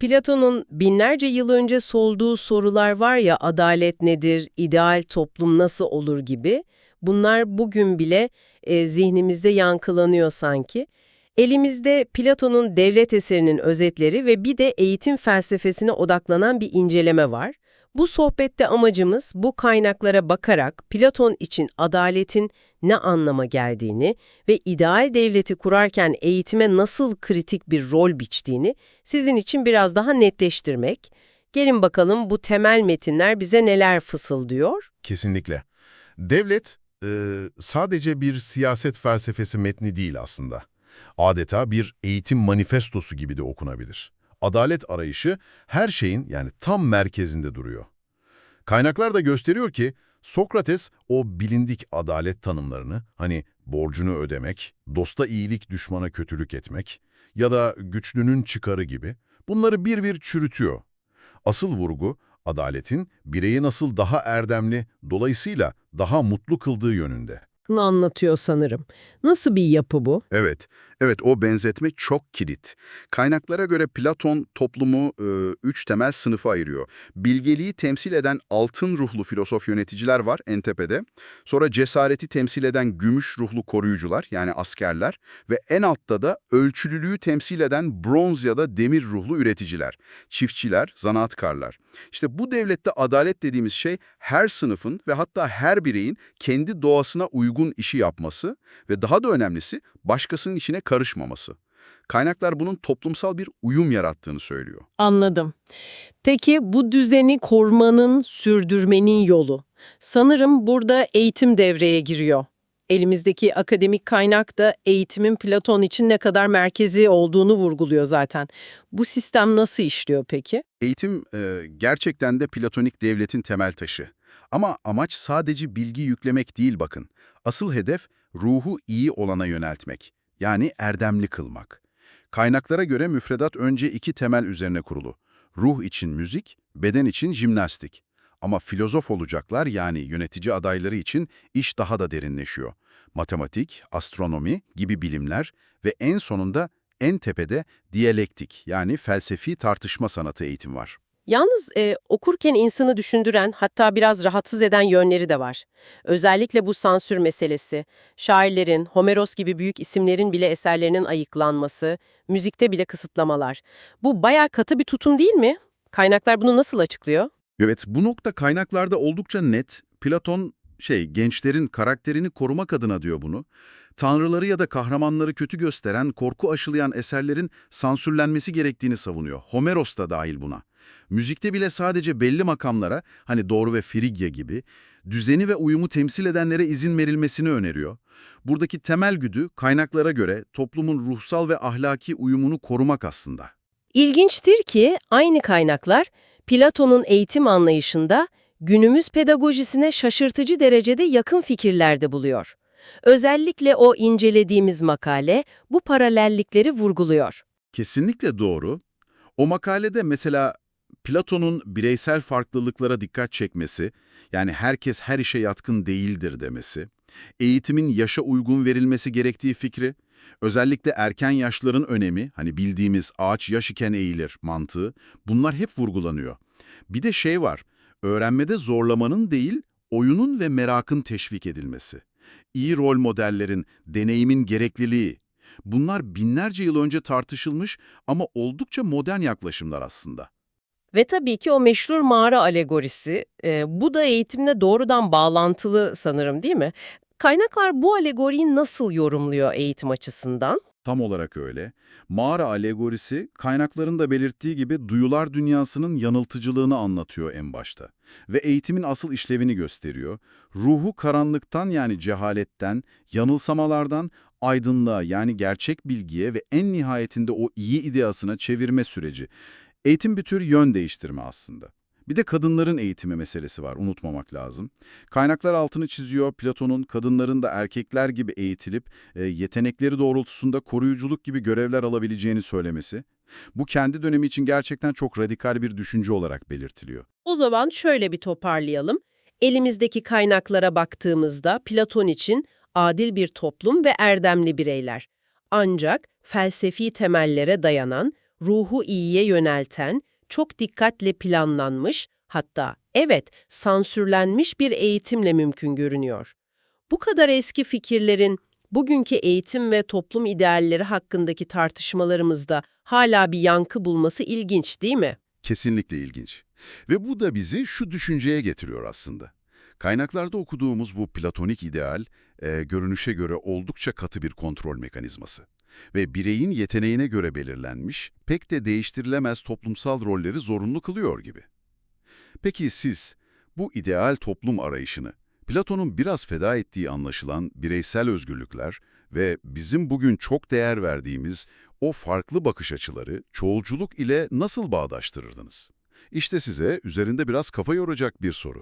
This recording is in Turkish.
Platon'un binlerce yıl önce solduğu sorular var ya adalet nedir, ideal toplum nasıl olur gibi. Bunlar bugün bile e, zihnimizde yankılanıyor sanki. Elimizde Platon'un devlet eserinin özetleri ve bir de eğitim felsefesine odaklanan bir inceleme var. Bu sohbette amacımız bu kaynaklara bakarak Platon için adaletin ne anlama geldiğini ve ideal devleti kurarken eğitime nasıl kritik bir rol biçtiğini sizin için biraz daha netleştirmek. Gelin bakalım bu temel metinler bize neler fısıldıyor? Kesinlikle. Devlet e, sadece bir siyaset felsefesi metni değil aslında. Adeta bir eğitim manifestosu gibi de okunabilir. Adalet arayışı her şeyin yani tam merkezinde duruyor. Kaynaklar da gösteriyor ki Sokrates o bilindik adalet tanımlarını hani borcunu ödemek, dosta iyilik düşmana kötülük etmek ya da güçlünün çıkarı gibi bunları bir bir çürütüyor. Asıl vurgu adaletin bireyi nasıl daha erdemli, dolayısıyla daha mutlu kıldığı yönünde. anlatıyor sanırım. Nasıl bir yapı bu? Evet, evet o benzetme çok kilit. Kaynaklara göre Platon toplumu e, üç temel sınıfa ayırıyor. Bilgeliği temsil eden altın ruhlu filozof yöneticiler var en tepede. Sonra cesareti temsil eden gümüş ruhlu koruyucular yani askerler ve en altta da ölçülülüğü temsil eden bronz ya da demir ruhlu üreticiler, çiftçiler, zanaatkarlar. İşte bu devlette adalet dediğimiz şey her sınıfın ve hatta her bireyin kendi doğasına uygun işi yapması ve daha da önemlisi başkasının işine karışmaması. Kaynaklar bunun toplumsal bir uyum yarattığını söylüyor. Anladım. Peki bu düzeni korumanın, sürdürmenin yolu? Sanırım burada eğitim devreye giriyor. Elimizdeki akademik kaynak da eğitimin Platon için ne kadar merkezi olduğunu vurguluyor zaten. Bu sistem nasıl işliyor peki? Eğitim e, gerçekten de platonik devletin temel taşı. Ama amaç sadece bilgi yüklemek değil bakın. Asıl hedef ruhu iyi olana yöneltmek. Yani erdemli kılmak. Kaynaklara göre müfredat önce iki temel üzerine kurulu. Ruh için müzik, beden için jimnastik. Ama filozof olacaklar yani yönetici adayları için iş daha da derinleşiyor. Matematik, astronomi gibi bilimler ve en sonunda en tepede diyalektik yani felsefi tartışma sanatı eğitim var. Yalnız e, okurken insanı düşündüren hatta biraz rahatsız eden yönleri de var. Özellikle bu sansür meselesi, şairlerin, Homeros gibi büyük isimlerin bile eserlerinin ayıklanması, müzikte bile kısıtlamalar. Bu bayağı katı bir tutum değil mi? Kaynaklar bunu nasıl açıklıyor? Evet, bu nokta kaynaklarda oldukça net. Platon şey gençlerin karakterini korumak adına diyor bunu. Tanrıları ya da kahramanları kötü gösteren, korku aşılayan eserlerin sansürlenmesi gerektiğini savunuyor. Homeros da dahil buna. Müzikte bile sadece belli makamlara, hani Doğru ve Frigya gibi, düzeni ve uyumu temsil edenlere izin verilmesini öneriyor. Buradaki temel güdü kaynaklara göre toplumun ruhsal ve ahlaki uyumunu korumak aslında. İlginçtir ki aynı kaynaklar Platon'un eğitim anlayışında günümüz pedagojisine şaşırtıcı derecede yakın fikirlerde buluyor. Özellikle o incelediğimiz makale bu paralellikleri vurguluyor. Kesinlikle doğru. O makalede mesela Platon'un bireysel farklılıklara dikkat çekmesi, yani herkes her işe yatkın değildir demesi, eğitimin yaşa uygun verilmesi gerektiği fikri, özellikle erken yaşların önemi, hani bildiğimiz ağaç yaş iken eğilir mantığı, bunlar hep vurgulanıyor. Bir de şey var, öğrenmede zorlamanın değil, oyunun ve merakın teşvik edilmesi. İyi rol modellerin, deneyimin gerekliliği. Bunlar binlerce yıl önce tartışılmış ama oldukça modern yaklaşımlar aslında. Ve tabii ki o meşhur mağara alegorisi, e, bu da eğitimle doğrudan bağlantılı sanırım değil mi? Kaynaklar bu alegoriyi nasıl yorumluyor eğitim açısından? Tam olarak öyle. Mağara alegorisi, kaynakların da belirttiği gibi duyular dünyasının yanıltıcılığını anlatıyor en başta. Ve eğitimin asıl işlevini gösteriyor. Ruhu karanlıktan yani cehaletten, yanılsamalardan aydınlığa yani gerçek bilgiye ve en nihayetinde o iyi ideasına çevirme süreci. Eğitim bir tür yön değiştirme aslında. Bir de kadınların eğitimi meselesi var, unutmamak lazım. Kaynaklar altını çiziyor, Platon'un kadınların da erkekler gibi eğitilip e, yetenekleri doğrultusunda koruyuculuk gibi görevler alabileceğini söylemesi. Bu kendi dönemi için gerçekten çok radikal bir düşünce olarak belirtiliyor. O zaman şöyle bir toparlayalım. Elimizdeki kaynaklara baktığımızda Platon için adil bir toplum ve erdemli bireyler. Ancak felsefi temellere dayanan, ruhu iyiye yönelten, çok dikkatle planlanmış, hatta evet sansürlenmiş bir eğitimle mümkün görünüyor. Bu kadar eski fikirlerin bugünkü eğitim ve toplum idealleri hakkındaki tartışmalarımızda hala bir yankı bulması ilginç değil mi? Kesinlikle ilginç. Ve bu da bizi şu düşünceye getiriyor aslında. Kaynaklarda okuduğumuz bu platonik ideal, e, görünüşe göre oldukça katı bir kontrol mekanizması. Ve bireyin yeteneğine göre belirlenmiş, pek de değiştirilemez toplumsal rolleri zorunlu kılıyor gibi. Peki siz, bu ideal toplum arayışını, Platon'un biraz feda ettiği anlaşılan bireysel özgürlükler ve bizim bugün çok değer verdiğimiz o farklı bakış açıları çoğulculuk ile nasıl bağdaştırırdınız? İşte size üzerinde biraz kafa yoracak bir soru.